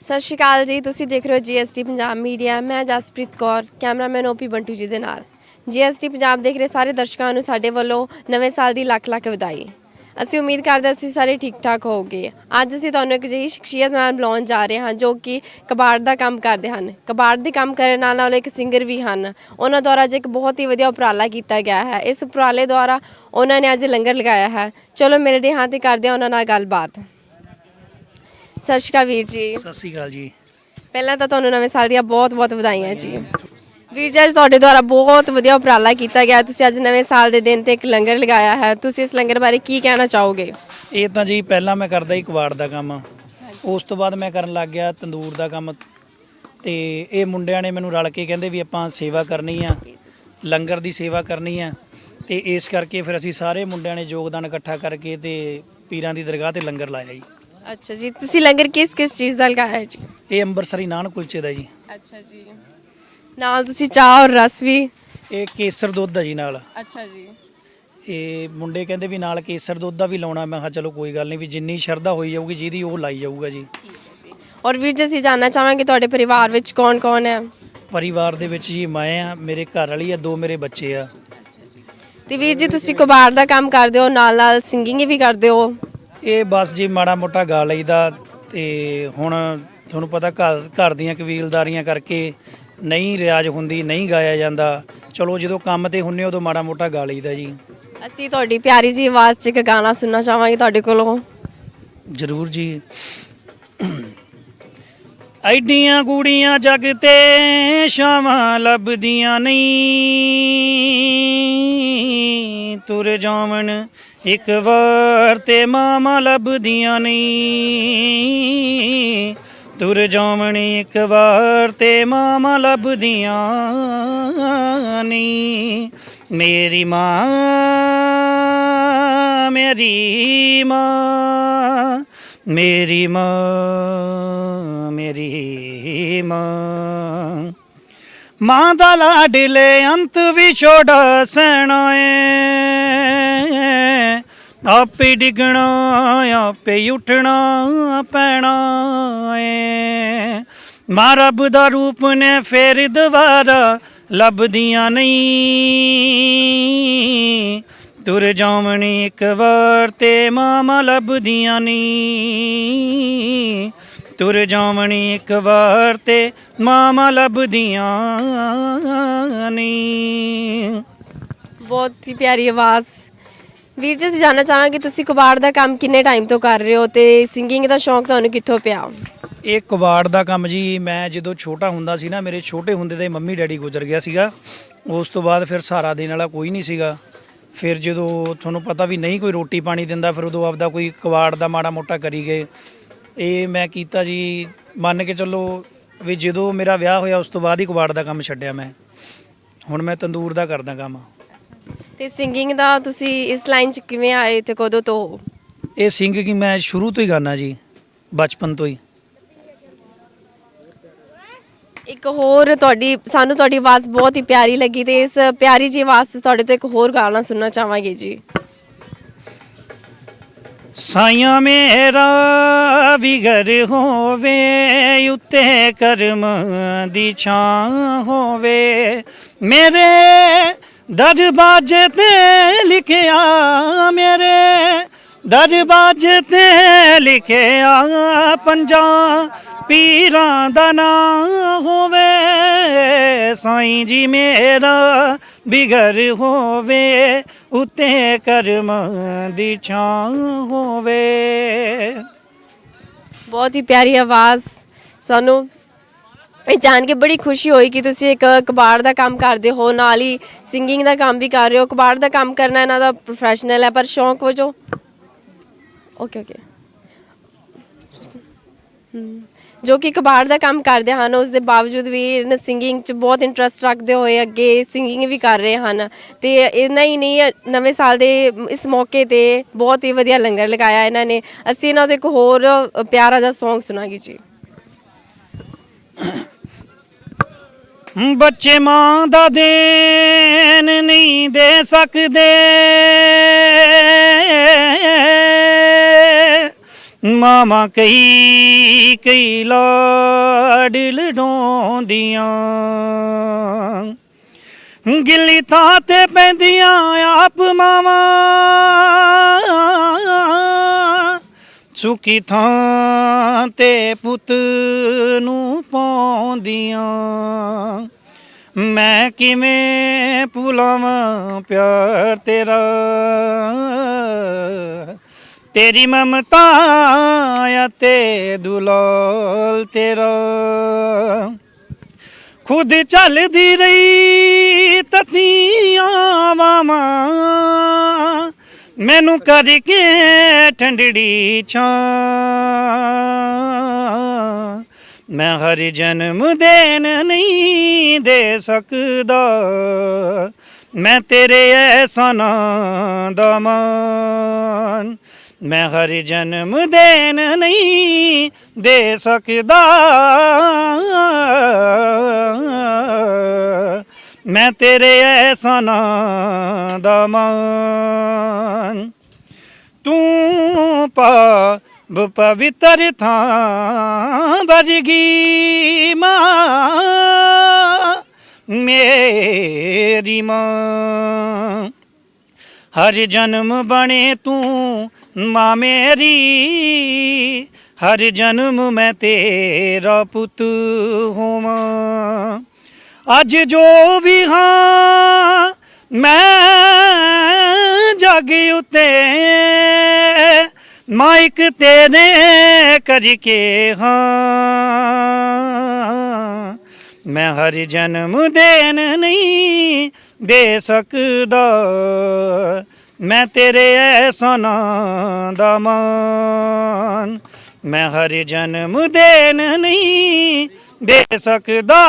ਸਤਿ ਸ਼੍ਰੀ ਅਕਾਲ ਜੀ, ਤੁਸੀਂ ਦੇਖ ਰਹੇ ਹੋ ਜੀਐਸਟੀ ਪੰਜਾਬ ਮੀਡੀਆ। ਮੈਂ Jaspreet Kaur, cameraman O P Bantu ji ਦੇ ਨਾਲ। ਜੀਐਸਟੀ ਪੰਜਾਬ ਦੇਖ ਰਹੇ ਸਾਰੇ ਦਰਸ਼ਕਾਂ ਨੂੰ ਸਾਡੇ ਵੱਲੋਂ ਨਵੇਂ ਸਾਲ ਦੀ ਲੱਖ ਲੱਖ ਵਧਾਈ। ਅਸੀਂ ਉਮੀਦ ਕਰਦੇ ਹਾਂ ਤੁਸੀਂ ਸਾਰੇ ਠੀਕ ਠਾਕ ਹੋਵੋਗੇ। ਅੱਜ ਅਸੀਂ ਤੁਹਾਨੂੰ ਇੱਕ ਜਿਹੀ ਸ਼ਖਸੀਅਤ ਨਾਲ ਬੁਲਾਉਣ ਜਾ ਰਹੇ ਹਾਂ ਜੋ ਕਿ ਕਬਾੜ ਦਾ ਕੰਮ ਕਰਦੇ ਹਨ। ਕਬਾੜ ਦੇ ਕੰਮ ਕਰਨ ਨਾਲ ਨਾਲ ਉਹ ਇੱਕ ਸਿੰਗਰ ਵੀ ਹਨ। ਉਹਨਾਂ ਦੁਆਰਾ ਅੱਜ ਇੱਕ ਬਹੁਤ ਹੀ ਵਧੀਆ ਉਪਰਾਲਾ ਕੀਤਾ ਗਿਆ ਹੈ। ਇਸ ਉਪਰਾਲੇ ਦੁਆਰਾ ਉਹਨਾਂ ਨੇ ਅੱਜ ਲੰਗਰ ਲਗਾਇਆ ਹੈ। ਚਲੋ ਮਿਲਦੇ ਹਾਂ ਤੇ ਕਰਦੇ ਹਾਂ ਉਹਨਾਂ ਨਾਲ ਗੱਲਬਾਤ। ਸਤਿ ਸ਼੍ਰੀ ਅਕਾਲ ਵੀਰ ਜੀ। ਸਤਿ ਸ਼੍ਰੀ ਅਕਾਲ ਜੀ। ਪਹਿਲਾਂ ਤਾਂ ਤੁਹਾਨੂੰ ਨਵੇਂ ਸਾਲ ਦੀਆਂ ਬਹੁਤ-ਬਹੁਤ ਵਧਾਈਆਂ ਜੀ। ਵੀਰ ਜੀ ਅੱਜ ਤੁਹਾਡੇ ਦੁਆਰਾ ਬਹੁਤ ਵਧੀਆ ਉਪਰਾਲਾ ਕੀਤਾ ਗਿਆ। ਤੁਸੀਂ ਅੱਜ ਨਵੇਂ ਸਾਲ ਦੇ ਦਿਨ ਤੇ ਇੱਕ ਲੰਗਰ ਲਗਾਇਆ ਹੈ। ਤੁਸੀਂ ਇਸ ਲੰਗਰ ਬਾਰੇ ਕੀ ਕਹਿਣਾ ਚਾਹੋਗੇ? ਇਹ ਤਾਂ ਜੀ ਪਹਿਲਾਂ ਮੈਂ ਕਰਦਾ ਹੀ ਕਬਾੜ ਦਾ ਕੰਮ। ਉਸ ਤੋਂ ਬਾਅਦ ਮੈਂ ਕਰਨ ਲੱਗ ਗਿਆ ਤੰਦੂਰ ਦਾ ਕੰਮ। ਤੇ ਇਹ ਮੁੰਡਿਆਂ ਨੇ ਮੈਨੂੰ ਰਲ ਕੇ ਕਹਿੰਦੇ ਵੀ ਆਪਾਂ ਸੇਵਾ ਕਰਨੀ ਆ। ਲੰਗਰ ਦੀ ਸੇਵਾ ਕਰਨੀ ਆ। ਤੇ ਇਸ ਕਰਕੇ ਫਿਰ ਅਸੀਂ ਸਾਰੇ ਮੁੰਡਿਆਂ ਨੇ ਯੋਗਦਾਨ ਇਕੱਠਾ ਕਰਕੇ ਤੇ ਪੀਰਾਂ ਦੀ ਦਰਗਾਹ ਤੇ ਲੰਗਰ ਲਾਇਆ ਜੀ। ਅੱਛਾ ਜੀ ਤੁਸੀਂ ਲੰਗਰ ਕਿਸ ਕਿਸ ਚੀਜ਼ ਦਾ ਲਗਾਇਆ ਜੀ? ਇਹ ਅੰਬਰਸਰੀ ਨਾਨ ਕੁਲਚੇ ਦਾ ਜੀ। ਅੱਛਾ ਜੀ। ਨਾਲ ਤੁਸੀਂ ਚਾਹ ਔਰ ਰਸ ਵੀ? ਇਹ ਕੇਸਰ ਦੁੱਧ ਆ ਜੀ ਨਾਲ। ਅੱਛਾ ਜੀ। ਇਹ ਮੁੰਡੇ ਕਹਿੰਦੇ ਵੀ ਨਾਲ ਕੇਸਰ ਦੁੱਧ ਦਾ ਵੀ ਲਾਉਣਾ ਮੈਂ ਕਿਹਾ ਚਲੋ ਕੋਈ ਗੱਲ ਨਹੀਂ ਵੀ ਜਿੰਨੀ ਸ਼ਰਧਾ ਹੋਈ ਜਾਊਗੀ ਜਿਹਦੀ ਉਹ ਲਾਈ ਜਾਊਗਾ ਜੀ। ਠੀਕ ਹੈ ਜੀ। ਔਰ ਵੀਰ ਜੀ ਅਸੀਂ ਜਾਨਣਾ ਚਾਹਾਂਗੇ ਤੁਹਾਡੇ ਪਰਿਵਾਰ ਵਿੱਚ ਕੌਣ-ਕੌਣ ਹੈ? ਪਰਿਵਾਰ ਦੇ ਵਿੱਚ ਜੀ ਮੈਂ ਆ ਮੇਰੇ ਘਰ ਵਾਲੀ ਆ ਦੋ ਮੇਰੇ ਬੱਚੇ ਆ। ਤੇ ਵੀਰ ਜੀ ਤੁਸੀਂ ਕਬਾੜ ਦਾ ਕੰਮ ਕਰਦੇ ਹੋ ਨਾਲ-ਨਾਲ ਸਿੰਗਿੰਗ ਵੀ ਕਰਦੇ ਹੋ? ਇਹ ਬਸ ਜੀ ਮਾੜਾ ਮੋਟਾ ਗਾ ਲਈਦਾ ਤੇ ਹੁਣ ਤੁਹਾਨੂੰ ਪਤਾ ਘਰ ਘਰ ਦੀਆਂ ਕਬੀਲਦਾਰੀਆਂ ਕਰਕੇ ਨਹੀਂ ਰਿਆਜ਼ ਹੁੰਦੀ ਨਹੀਂ ਗਾਇਆ ਜਾਂਦਾ। ਚਲੋ ਜਦੋਂ ਕੰਮ ਤੇ ਹੁੰਨੇ ਉਦੋਂ ਮਾੜਾ ਮੋਟਾ ਗਾ ਲਈਦਾ ਜੀ। ਅਸੀਂ ਤੁਹਾਡੀ ਪਿਆਰੀ ਜੀ ਆਵਾਜ਼ 'ਚ ਇੱਕ ਗਾਣਾ ਸੁਣਨਾ ਚਾਹਾਂਗੇ ਤੁਹਾਡੇ ਕੋਲੋਂ। ਜ਼ਰੂਰ ਜੀ। ਐਡੀਆਂ ਕੁੜੀਆਂ ਜਗ ਤੇ ਸ਼ਾਮਾਂ ਲੱਭਦੀਆਂ ਨਹੀਂ। ਤੁਰ ਜਾਵਣ ਇੱਕ ਵਾਰ ਤੇ ਮਾਮਾ ਲੱਭਦੀਆਂ ਨਹੀਂ। ਤੁਰ ਜਾਵਣ ਇੱਕ ਵਾਰ ਤੇ ਮਾਮਾ ਲੱਭਦੀਆਂ ਨਹੀਂ। ਮੇਰੀ ਮਾਂ ਮੇਰੀ ਮਾਂ ਮੇਰੀ ਮਾਂ ਮੇਰੀ ਮਾਂ। ਮਾਂ ਦਾ ਲਾਡਲੇ ਅੰਤ ਵੀ ਛੋੜਾ ਸੈਣਾ ਏ। ਆਪੇ ਡਿਗਣਾ, ਆਪੇ ਉੱਠਣਾ ਪੈਣਾ ਏ। ਮਾਂ ਰੱਬ ਦਾ ਰੂਪ ਨੇ ਫੇਰ ਦੁਬਾਰਾ ਲੱਭਦੀਆਂ ਨਹੀਂ। ਤੁਰ ਜਾਵਣੀ ਇੱਕ ਵਾਰ ਤੇ ਮਾਮਾ ਲੱਭਦੀਆਂ ਨਹੀਂ। ਤੁਰ ਜਾਵਣੀ ਇੱਕ ਵਾਰ ਤੇ ਮਾਮਾ ਲੱਭਦੀਆਂ ਨਹੀਂ। ਬਹੁਤ ਹੀ ਪਿਆਰੀ ਆਵਾਜ਼। ਵੀਰ ਜੀ ਅਸੀਂ ਜਾਨਣਾ ਚਾਹਾਂਗੇ ਤੁਸੀਂ ਕਬਾੜ ਦਾ ਕੰਮ ਕਿੰਨੇ ਟਾਈਮ ਤੋਂ ਕਰ ਰਹੇ ਹੋ ਤੇ ਸਿੰਗਿੰਗ ਦਾ ਸ਼ੌਂਕ ਤੁਹਾਨੂੰ ਕਿੱਥੋਂ ਪਿਆ? ਇਹ ਕਵਾੜ ਦਾ ਕੰਮ ਜੀ ਮੈਂ ਜਦੋਂ ਛੋਟਾ ਹੁੰਦਾ ਸੀ ਨਾ ਮੇਰੇ ਛੋਟੇ ਹੁੰਦੇ ਦੇ ਮੰਮੀ ਡੈਡੀ ਗੁਜ਼ਰ ਗਿਆ ਸੀਗਾ। ਉਸ ਤੋਂ ਬਾਅਦ ਫਿਰ ਸਹਾਰਾ ਦੇਣ ਵਾਲਾ ਕੋਈ ਨਹੀਂ ਸੀਗਾ। ਫਿਰ ਜਦੋਂ ਤੁਹਾਨੂੰ ਪਤਾ ਵੀ ਨਹੀਂ ਕੋਈ ਰੋਟੀ ਪਾਣੀ ਦਿੰਦਾ ਫਿਰ ਉਦੋਂ ਆਪਦਾ ਕੋਈ ਕਵਾੜ ਦਾ ਮਾੜਾ ਮੋਟਾ ਕਰੀ ਗਏ। ਇਹ ਮੈਂ ਕੀਤਾ ਜੀ ਮੰਨ ਕੇ ਚੱਲੋ ਵੀ ਜਦੋਂ ਮੇਰਾ ਵਿਆਹ ਹੋਇਆ ਉਸ ਤੋਂ ਬਾਅਦ ਹੀ ਕਵਾੜ ਦਾ ਕੰਮ ਛੱਡਿਆ ਮੈਂ। ਹੁਣ ਮੈਂ ਤੰਦੂਰ ਦਾ ਕਰਦਾ ਕੰਮ। ਤੇ ਸਿੰਗਿੰਗ ਦਾ ਤੁਸੀਂ ਇਸ ਲਾਈਨ 'ਚ ਕਿਵੇਂ ਆਏ ਤੇ ਕਦੋਂ ਤੋਂ ਹੋ? ਇਹ ਸਿੰਗਿੰਗ ਮੈਂ ਸ਼ੁਰੂ ਤੋਂ ਹੀ ਗਾਣਾ ਜੀ ਬਚਪਨ ਤੋਂ ਹੀ ਇੱਕ ਹੋਰ ਤੁਹਾਡੀ ਸਾਨੂੰ ਤੁਹਾਡੀ ਆਵਾਜ਼ ਬਹੁਤ ਹੀ ਪਿਆਰੀ ਲੱਗੀ ਤੇ ਇਸ ਪਿਆਰੀ ਜੀ ਆਵਾਜ਼ ਤੁਹਾਡੇ ਤੋਂ ਇੱਕ ਹੋਰ ਗਾਣਾ ਸੁਣਨਾ ਚਾਹਾਂਗੇ ਜੀ ਸਾਈਆਂ ਮੇਰਾ ਵਿਗਰ ਹੋਵੇ ਉੱਤੇ ਕਰਮ ਦੀ ਛਾਂ ਹੋਵੇ ਮੇਰੇ ਦਰਬਾਜੇ ਤੇ ਲਿਖਿਆ ਮੇਰੇ ਦਰਬਾਜੇ ਤੇ ਲਿਖਿਆ ਪੰਜਾਂ ਪੀਰਾਂ ਦਾ ਨਾਂ ਹੋਵੇ, ਸਾਈਂ ਜੀ ਮੇਰਾ ਬਿਗਰ ਹੋਵੇ, ਉਤੇ ਕਰਮ ਦੀ ਛਾਂ ਹੋਵੇ। ਬਹੁਤ ਹੀ ਪਿਆਰੀ ਆਵਾਜ਼ ਸਾਨੂੰ ਇਹ ਜਾਣ ਕੇ ਬੜੀ ਖੁਸ਼ੀ ਹੋਈ ਕਿ ਤੁਸੀਂ ਇੱਕ ਕਬਾੜ ਦਾ ਕੰਮ ਕਰਦੇ ਹੋ, ਨਾਲ ਹੀ ਸਿੰਗਿੰਗ ਦਾ ਕੰਮ ਵੀ ਕਰ ਰਹੇ ਹੋ। ਕਬਾੜ ਦਾ ਕੰਮ ਕਰਨਾ ਇਹਨਾਂ ਦਾ ਪ੍ਰੋਫੈਸ਼ਨਲ ਹੈ, ਪਰ ਸ਼ੌਂਕ ਵਜੋਂ? ਓਕੇ ਓਕੇ ਜੋ ਕਿ ਕਬਾੜ ਦਾ ਕੰਮ ਕਰਦੇ ਹਨ, ਉਸ ਦੇ ਬਾਵਜੂਦ ਵੀ ਇਹਨਾਂ ਸਿੰਗਿੰਗ 'ਚ ਬਹੁਤ ਇੰਟਰਸਟ ਰੱਖਦੇ ਹੋਏ ਅੱਗੇ ਸਿੰਗਿੰਗ ਵੀ ਕਰ ਰਹੇ ਹਨ। ਤੇ ਇਹਨਾਂ ਹੀ ਨਹੀਂ, ਨਵੇਂ ਸਾਲ ਦੇ ਇਸ ਮੌਕੇ ਤੇ ਬਹੁਤ ਹੀ ਵਧੀਆ ਲੰਗਰ ਲਗਾਇਆ ਇਹਨਾਂ ਨੇ। ਅਸੀਂ ਇਹਨਾਂ ਤੋਂ ਇੱਕ ਹੋਰ ਪਿਆਰਾ ਜਿਹਾ Song ਸੁਣਾਂਗੇ ਜੀ। ਬੱਚੇ ਮਾਂ ਦਾ ਦੇਣ ਨਹੀਂ ਦੇ ਸਕਦੇ। ਮਾਮਾ ਕਈ ਕਈ ਲਾਡ ਲਡਾਉਂਦੀਆਂ ਗਿੱਲੀ ਥਾਂ ਤੇ ਪੈਂਦੀਆਂ ਆਪ ਮਾਵਾਂ। ਸੁੱਕੀ ਥਾਂ ਤੇ ਪੁੱਤ ਨੂੰ ਪਾਉਂਦੀਆਂ। ਮੈਂ ਕਿਵੇਂ ਭੁਲਾਵਾਂ ਪਿਆਰ ਤੇਰਾ? ਤੇਰੀ ਮਮਤਾ ਆ ਤੇ ਦੁਲਾਲ ਤੇਰਾ। ਖੁਦ ਚੱਲਦੀ ਰਹੀ ਤਤੀਆਂ ਵਾਵਾਂ। ਮੈਨੂੰ ਕਰਕੇ ਠੰਡੜੀ ਛਾਂ। ਮੈਂ ਹਰ ਜਨਮ ਦੇਣ ਨਹੀਂ ਦੇ ਸਕਦਾ। ਮੈਂ ਤੇਰੇ ਐਸਾਨਾਂ ਦਾ ਮਾਨ ਮੈਂ ਹਰ ਜਨਮ ਦੇਣ ਨਹੀਂ ਦੇ ਸਕਦਾ। ਮੈਂ ਤੇਰੇ ਐਸਾਨਾਂ ਦਾ ਮਾਨ। ਤੂੰ ਪਾ ਪਵਿੱਤਰ ਥਾਂ ਵਰਗੀ ਮਾਂ, ਮੇਰੀ ਮਾਂ। ਹਰ ਜਨਮ ਬਣੇ ਤੂੰ ਮਾਂ ਮੇਰੀ, ਹਰ ਜਨਮ ਮੈਂ ਤੇਰਾ ਪੁੱਤ ਹੋਵਾਂ। ਅੱਜ ਜੋ ਵੀ ਹਾਂ, ਮੈਂ ਜਗ ਉਤੇ ਮਾਇਕ ਤੇਰੇ ਕਰਕੇ ਹਾਂ। ਮੈਂ ਹਰ ਜਨਮ ਦੇਣ ਨਹੀਂ ਦੇ ਸਕਦਾ, ਮੈਂ ਤੇਰੇ ਐਸਾਨਾਂ ਦਾ ਮਾਨ। ਮੈਂ ਹਰ ਜਨਮ ਦੇਣ ਨਹੀਂ ਦੇ ਸਕਦਾ।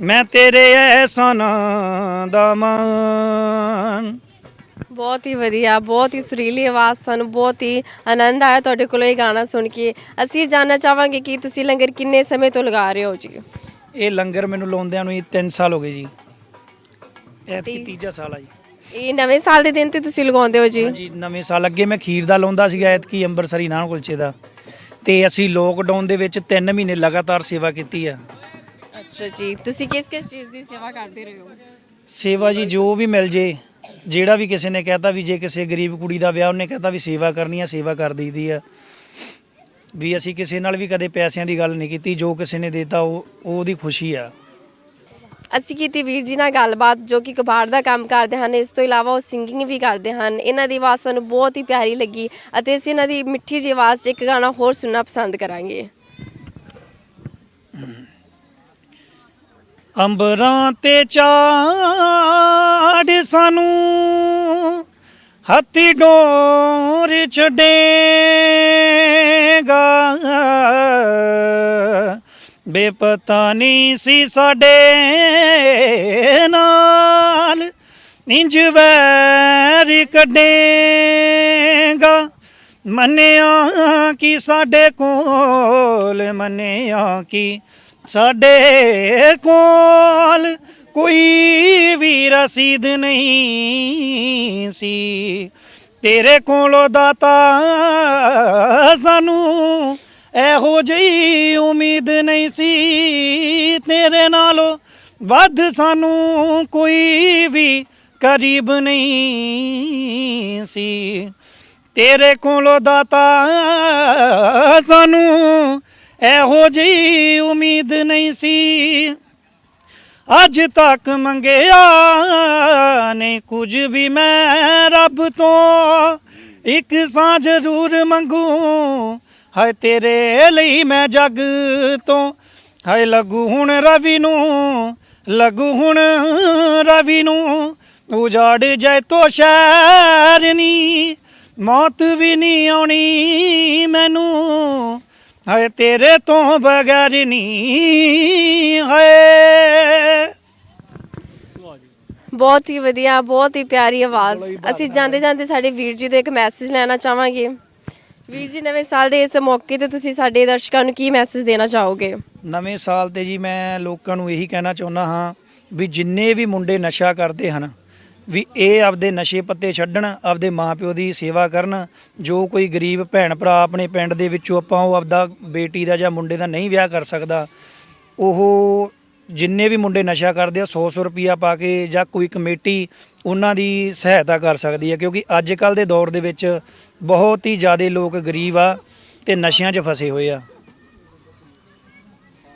ਮੈਂ ਤੇਰੇ ਐਸਾਨਾਂ ਦਾ ਮਾਨ। ਬਹੁਤ ਹੀ ਵਧੀਆ ਬਹੁਤ ਹੀ ਸੁਰੀਲੀ ਆਵਾਜ਼ ਸਾਨੂੰ ਬਹੁਤ ਹੀ ਆਨੰਦ ਆਇਆ ਤੁਹਾਡੇ ਕੋਲੋਂ ਇਹ ਗਾਣਾ ਸੁਣ ਕੇ। ਅਸੀਂ ਜਾਨਣਾ ਚਾਹਾਂਗੇ ਕਿ ਤੁਸੀਂ ਲੰਗਰ ਕਿੰਨੇ ਸਮੇਂ ਤੋਂ ਲਗਾ ਰਹੇ ਹੋ ਜੀ? ਇਹ ਲੰਗਰ ਮੈਨੂੰ ਲਾਉਂਦਿਆਂ ਨੂੰ 3 ਸਾਲ ਹੋ ਗਏ ਜੀ। ਐਤਕੀ ਤੀਜਾ ਸਾਲ ਆ ਜੀ। ਇਹ ਨਵੇਂ ਸਾਲ ਦੇ ਦਿਨ ਤੇ ਤੁਸੀਂ ਲਗਾਉਂਦੇ ਹੋ ਜੀ? ਹਾਂਜੀ ਨਵੇਂ ਸਾਲ ਅੱਗੇ ਮੈਂ ਖੀਰ ਦਾ ਲਾਉਂਦਾ ਸੀਗਾ ਐਤਕੀ ਅੰਬਰਸਰੀ ਨਾਨ ਕੁਲਚੇ ਦਾ। ਤੇ ਅਸੀਂ ਲੋਕਡਾਊਨ ਦੇ ਵਿੱਚ 3 ਮਹੀਨੇ ਲਗਾਤਾਰ ਸੇਵਾ ਕੀਤੀ ਆ। ਅੱਛਾ ਜੀ ਤੁਸੀਂ ਕਿਸ ਕਿਸ ਚੀਜ਼ ਦੀ ਸੇਵਾ ਕਰਦੇ ਰਹੇ ਹੋ? ਸੇਵਾ ਜੀ ਜੋ ਵੀ ਮਿਲ ਜੇ ਜਿਹੜਾ ਵੀ ਕਿਸੇ ਨੇ ਕਹਿਤਾ ਵੀ ਜੇ ਕਿਸੇ ਗਰੀਬ ਕੁੜੀ ਦਾ ਵਿਆਹ ਉਹਨੇ ਕਹਿਤਾ ਵੀ ਸੇਵਾ ਕਰਨੀ ਆ ਸੇਵਾ ਕਰ ਦਈਦੀ ਆ। ਵੀ ਅਸੀਂ ਕਿਸੇ ਨਾਲ ਵੀ ਕਦੇ ਪੈਸਿਆਂ ਦੀ ਗੱਲ ਨਹੀਂ ਕੀਤੀ ਜੋ ਕਿਸੇ ਨੇ ਦਿੱਤਾ ਉਹ ਉਹ ਉਹਦੀ ਖੁਸ਼ੀ ਆ। ਅਸੀਂ ਕੀਤੀ ਵੀਰ ਜੀ ਨਾਲ ਗੱਲਬਾਤ ਜੋ ਕਿ ਕਬਾੜ ਦਾ ਕੰਮ ਕਰਦੇ ਹਨ, ਇਸ ਤੋਂ ਇਲਾਵਾ ਉਹ ਸਿੰਗਿੰਗ ਵੀ ਕਰਦੇ ਹਨ। ਇਹਨਾਂ ਦੀ ਆਵਾਜ਼ ਸਾਨੂੰ ਬਹੁਤ ਹੀ ਪਿਆਰੀ ਲੱਗੀ ਅਤੇ ਅਸੀਂ ਇਹਨਾਂ ਦੀ ਮਿੱਠੀ ਜਿਹੀ ਆਵਾਜ਼ 'ਚ ਇੱਕ ਗਾਣਾ ਹੋਰ ਸੁਣਨਾ ਪਸੰਦ ਕਰਾਂਗੇ। ਅੰਬਰਾਂ ਤੇ ਚਾੜ ਸਾਨੂੰ ਹੱਥੀ ਡੋਰ ਛੱਡੇਗਾ। ਬੇਪਤਾ ਨਹੀਂ ਸੀ ਸਾਡੇ ਨਾਲ। ਇੰਜ ਵੈਰ ਕੱਢੇਗਾ। ਮੰਨਿਆ ਕਿ ਸਾਡੇ ਕੋਲ, ਮੰਨਿਆ ਕਿ ਸਾਡੇ ਕੋਲ। ਕੋਈ ਵੀ ਰਸੀਦ ਨਹੀਂ ਸੀ। ਤੇਰੇ ਕੋਲੋਂ ਦਾਤਾ ਸਾਨੂੰ ਇਹੋ ਜਿਹੀ ਉਮੀਦ ਨਹੀਂ ਸੀ। ਤੇਰੇ ਨਾਲੋਂ ਵੱਧ ਸਾਨੂੰ ਕੋਈ ਵੀ ਕਰੀਬ ਨਹੀਂ ਸੀ। ਤੇਰੇ ਕੋਲੋਂ ਦਾਤਾ ਸਾਨੂੰ ਇਹੋ ਜਿਹੀ ਉਮੀਦ ਨਹੀਂ ਸੀ। ਅੱਜ ਤੱਕ ਮੰਗਿਆ ਨਹੀਂ ਕੁਝ ਵੀ ਮੈਂ ਰੱਬ ਤੋਂ। ਇੱਕ ਸਾਂ ਜ਼ਰੂਰ ਮੰਗੂ। ਹਾਏ ਤੇਰੇ ਲਈ ਮੈਂ ਜੱਗ ਤੋਂ ਹਾਏ ਲੱਗੂ ਹੁਣ ਰਵੀ ਨੂੰ ਲੱਗੂ ਹੁਣ ਰਵੀ ਨੂੰ ਉਜਾੜ ਜਾਏ ਤੋ ਸ਼ਹਿਰ ਨੀ ਮੌਤ ਵੀ ਨਹੀਂ ਆਉਣੀ ਮੈਨੂੰ ਹਾਏ ਤੇਰੇ ਤੋਂ ਬਗੈਰ ਨਹੀਂ ਹਾਏ। ਬਹੁਤ ਹੀ ਵਧੀਆ ਬਹੁਤ ਹੀ ਪਿਆਰੀ ਆਵਾਜ਼। ਅਸੀਂ ਜਾਂਦੇ ਜਾਂਦੇ ਸਾਡੇ ਵੀਰ ਜੀ ਤੋਂ ਇੱਕ ਮੈਸੇਜ ਲੈਣਾ ਚਾਹਾਂਗੇ। ਵੀਰ ਜੀ, ਨਵੇਂ ਸਾਲ ਦੇ ਇਸ ਮੌਕੇ ਤੇ ਤੁਸੀਂ ਸਾਡੇ ਦਰਸ਼ਕਾਂ ਨੂੰ ਕੀ ਮੈਸੇਜ ਦੇਣਾ ਚਾਹੋਗੇ? ਨਵੇਂ ਸਾਲ ਤੇ ਜੀ ਮੈਂ ਲੋਕਾਂ ਨੂੰ ਇਹੀ ਕਹਿਣਾ ਚਾਹੁੰਦਾ ਹਾਂ ਵੀ ਜਿੰਨੇ ਵੀ ਮੁੰਡੇ ਨਸ਼ਾ ਕਰਦੇ ਹਨ, ਵੀ ਇਹ ਆਪਦੇ ਨਸ਼ੇ ਪੱਤੇ ਛੱਡਣ, ਆਪਦੇ ਮਾਪਿਓ ਦੀ ਸੇਵਾ ਕਰਨ, ਜੋ ਕੋਈ ਗਰੀਬ ਭੈਣ ਭਰਾ ਆਪਣੇ ਪਿੰਡ ਦੇ ਵਿੱਚੋਂ ਆਪਾਂ ਉਹ ਆਪਦਾ ਬੇਟੀ ਦਾ ਜਾਂ ਮੁੰਡੇ ਦਾ ਨਹੀਂ ਵਿਆਹ ਕਰ ਸਕਦਾ, ਉਹ ਜਿੰਨੇ ਵੀ ਮੁੰਡੇ ਨਸ਼ਾ ਕਰਦੇ ਆ 100-100 ਰੁਪਿਆ ਪਾ ਕੇ ਜਾਂ ਕੋਈ ਕਮੇਟੀ ਉਹਨਾਂ ਦੀ ਸਹਾਇਤਾ ਕਰ ਸਕਦੀ ਹੈ ਕਿਉਂਕਿ ਅੱਜ ਕੱਲ ਦੇ ਦੌਰ ਦੇ ਵਿੱਚ ਬਹੁਤ ਹੀ ਜ਼ਿਆਦਾ ਲੋਕ ਗਰੀਬ ਆ ਤੇ ਨਸ਼ਿਆਂ 'ਚ ਫਸੇ ਹੋਏ ਆ।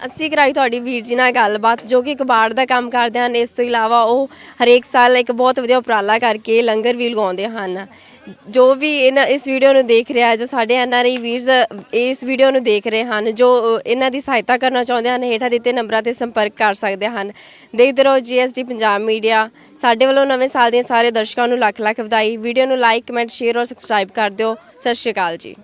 ਅਸੀਂ ਕਰਾਈ ਤੁਹਾਡੀ ਵੀਰ ਜੀ ਨਾਲ ਗੱਲਬਾਤ, ਜੋ ਕਿ ਕਬਾੜ ਦਾ ਕੰਮ ਕਰਦੇ ਹਨ। ਇਸ ਤੋਂ ਇਲਾਵਾ ਉਹ ਹਰੇਕ ਸਾਲ ਇੱਕ ਬਹੁਤ ਵਧੀਆ ਉਪਰਾਲਾ ਕਰਕੇ ਲੰਗਰ ਵੀ ਲਗਾਉਂਦੇ ਹਨ। ਜੋ ਵੀ ਇਹਨਾਂ, ਇਸ ਵੀਡੀਓ ਨੂੰ ਦੇਖ ਰਿਹਾ ਹੈ, ਜੋ ਸਾਡੇ ਐਨਆਰਆਈ ਵੀਰਸ ਇਸ ਵੀਡੀਓ ਨੂੰ ਦੇਖ ਰਹੇ ਹਨ, ਜੋ ਇਹਨਾਂ ਦੀ ਸਹਾਇਤਾ ਕਰਨਾ ਚਾਹੁੰਦੇ ਹਨ, ਹੇਠਾਂ ਦਿੱਤੇ ਨੰਬਰਾਂ ਤੇ ਸੰਪਰਕ ਕਰ ਸਕਦੇ ਹਨ। ਦੇਖਦੇ ਰਹੋ ਜੀਐਸਟੀ ਪੰਜਾਬ ਮੀਡੀਆ। ਸਾਡੇ ਵੱਲੋਂ ਨਵੇਂ ਸਾਲ ਦੀਆਂ ਸਾਰੇ ਦਰਸ਼ਕਾਂ ਨੂੰ ਲੱਖ ਲੱਖ ਵਧਾਈ। ਵੀਡੀਓ ਨੂੰ ਲਾਈਕ, ਕਮੈਂਟ, ਸ਼ੇਅਰ ਔਰ ਸਬਸਕ੍ਰਾਈਬ ਕਰ ਦਿਓ। ਸਤਿ ਸ਼੍ਰੀ ਅਕਾਲ ਜੀ।